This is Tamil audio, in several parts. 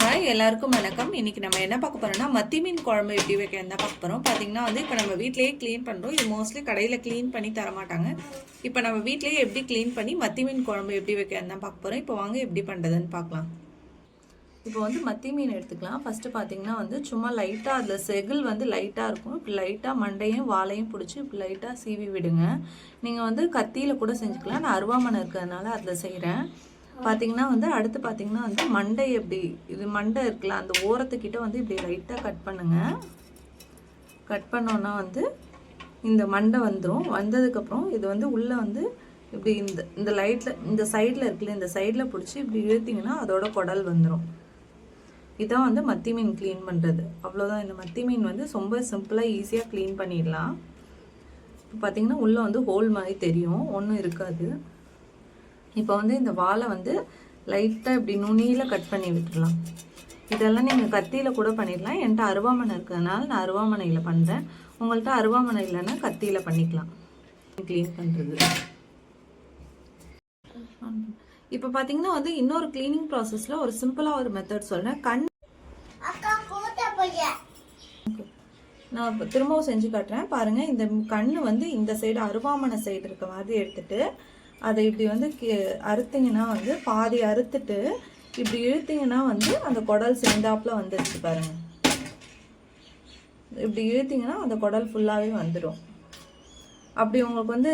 ஹாய் எல்லாருக்கும் வணக்கம். இன்னைக்கு நம்ம என்ன பார்க்க போறோம்னா மத்தி மீன் குழம்பு எப்படி வைக்கிறதுன்னு தான் பார்க்க போறோம். பார்த்தீங்கன்னா வந்து இப்போ நம்ம வீட்லேயே க்ளீன் பண்ணுறோம் இது மோஸ்ட்லி கடையில் க்ளீன் பண்ணி தர மாட்டாங்க. இப்போ நம்ம வீட்லேயே எப்படி க்ளீன் பண்ணி மத்தி மீன் குழம்பு எப்படி வைக்கிறதுன்னு தான் பார்க்க போறோம். இப்போ வாங்க எப்படி பண்ணுறதுன்னு பார்க்கலாம். இப்போ வந்து மத்தி மீன் எடுத்துக்கலாம். ஃபஸ்ட்டு பார்த்தீங்கன்னா வந்து சும்மா லைட்டாக அதில் செகில் வந்து லைட்டாக இருக்கும். இப்படி லைட்டாக மண்டையும் வாழையும் பிடிச்சி இப்படி லைட்டாக சீவி விடுங்க. நீங்கள் வந்து கத்தியில் கூட செஞ்சுக்கலாம். நான் அருவாமனை இருக்கிறதுனால அதில் செய்கிறேன் பார்த்தீங்கன்னா வந்து அடுத்து பார்த்தீங்கன்னா வந்து மண்டை எப்படி இது மண்டை இருக்குல்ல அந்த ஓரத்துக்கிட்ட வந்து இப்படி லைட்டாக கட் பண்ணுங்கள் கட் பண்ணோன்னா வந்து இந்த மண்டை வந்துடும் வந்ததுக்கப்புறம் இது வந்து உள்ளே வந்து இப்படி இந்த இந்த லைட்டில் இந்த சைடில் இருக்குல்ல இந்த சைடில் பிடிச்சி இப்படி இழுத்திங்கன்னா அதோட குடல் வந்துடும் இதான் வந்து மத்தி மீன் க்ளீன் பண்ணுறது அவ்வளோதான் இந்த மத்தி மீன் வந்து ரொம்ப சிம்பிளாக ஈஸியாக க்ளீன் பண்ணிடலாம். இப்போ பார்த்தீங்கன்னா உள்ளே வந்து ஹோல் மாதிரி தெரியும். ஒன்றும் இருக்காது. இப்போ வந்து இந்த வாழை வந்து லைட்டாக இப்படி நுனியில் கட் பண்ணி விட்டுடலாம் இதெல்லாம் நீங்கள் கத்தியில் கூட பண்ணிடலாம். என்கிட்ட அருவாமனை இருக்கிறதுனால நான் அருவாமனையில் பண்ணுறேன் உங்கள்கிட்ட அருவாமனை இல்லைன்னா கத்தியில் பண்ணிக்கலாம். க்ளீன் பண்ணுறது இப்போ பார்த்தீங்கன்னா வந்து இன்னொரு க்ளீனிங் ப்ராசஸில் ஒரு சிம்பிளாக ஒரு மெத்தட் சொல்கிறேன் கண் நான் இப்போ திரும்பவும் செஞ்சு காட்டுறேன். பாருங்கள் இந்த கண்ணு வந்து இந்த சைடு அருவாமனை சைடு இருக்க மாதிரி எடுத்துட்டு அதை இப்படி வந்து கி- அறுத்தீங்கன்னா வந்து பாதி அறுத்துட்டு இப்படி இழுத்தீங்கன்னா வந்து அந்த குடல் சேர்ந்தாப்புல வந்துடுச்சு பாருங்க. இப்படி இழுத்தீங்கன்னா அந்த குடல் ஃபுல்லாகவே வந்துடும் அப்படி உங்களுக்கு வந்து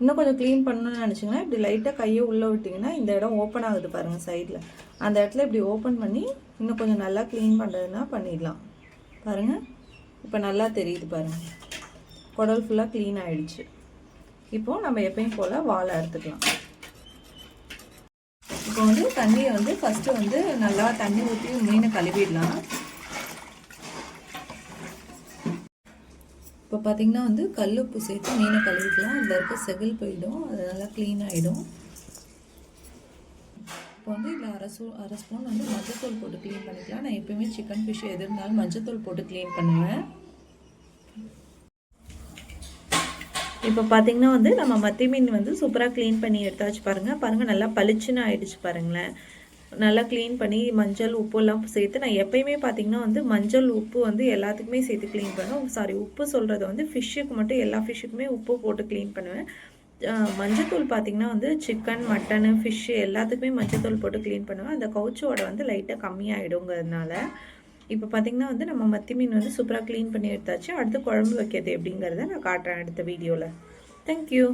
இன்னும் கொஞ்சம் க்ளீன் பண்ணணும்னு நினச்சிங்கன்னா இப்படி லைட்டாக கையை உள்ளே விட்டிங்கன்னா இந்த இடம் ஓப்பன் ஆகுது பாருங்கள் சைடில் அந்த இடத்துல இப்படி ஓப்பன் பண்ணி இன்னும் கொஞ்சம் நல்லா க்ளீன் பண்ணுறதுனா பண்ணிடலாம். பாருங்கள் இப்போ நல்லா தெரியுது பாருங்கள் குடல் ஃபுல்லாக க்ளீன் ஆகிடுச்சு இப்போ நம்ம எப்பயும் போல் வாழை அறுத்துக்கலாம் இப்போ வந்து தண்ணியை வந்து ஃபஸ்ட்டு வந்து நல்லா தண்ணி ஊற்றி மீனை கழுவிடலாம். இப்போ பார்த்தீங்கன்னா வந்து கல் உப்பு சேர்த்து மீனை கழுவிக்கலாம். அதில் இருக்க செகல் போயிடும். அது நல்லா க்ளீன் ஆகிடும் இப்போ வந்து இதில் அரை சூ அரை ஸ்பூன் வந்து மஞ்சத்தூள் போட்டு க்ளீன் பண்ணிக்கலாம். நான் எப்பயுமே சிக்கன் ஃபிஷ் எது இருந்தாலும் மஞ்சத்தூள் போட்டு க்ளீன் பண்ணுவேன். இப்போ பார்த்தீங்கன்னா வந்து நம்ம மத்தி மீன் வந்து சூப்பராக க்ளீன் பண்ணி எடுத்தாச்சு பாருங்கள் பாருங்கள் நல்லா பளிச்சுன்னு ஆயிடுச்சு பாருங்களேன். நல்லா க்ளீன் பண்ணி மஞ்சள் உப்பு எல்லாம் சேர்த்து நான் எப்பயுமே பார்த்தீங்கன்னா வந்து மஞ்சள் உப்பு வந்து எல்லாத்துக்குமே சேர்த்து க்ளீன் பண்ணுவேன். சாரி உப்பு சொல்கிறது வந்து ஃபிஷ்ஷுக்கு மட்டும் எல்லா ஃபிஷ்ஷுக்குமே உப்பு போட்டு க்ளீன் பண்ணுவேன். மஞ்சத்தூள் பார்த்தீங்கன்னா வந்து சிக்கன் மட்டனு ஃபிஷ்ஷு எல்லாத்துக்குமே மஞ்சத்தூள் போட்டு க்ளீன் பண்ணுவேன். அந்த கவுச்சோட வந்து லைட்டாக கம்மியாகிடுங்கிறதுனால இப்போ பார்த்தீங்கன்னா வந்து நம்ம மத்தி மீன் வந்து சூப்பராக க்ளீன் பண்ணி எடுத்தாச்சு. அடுத்து குழம்பு வைக்கிறது எப்படிங்கிறத நான் காட்டுறேன் அடுத்த வீடியோவில். தேங்க்யூ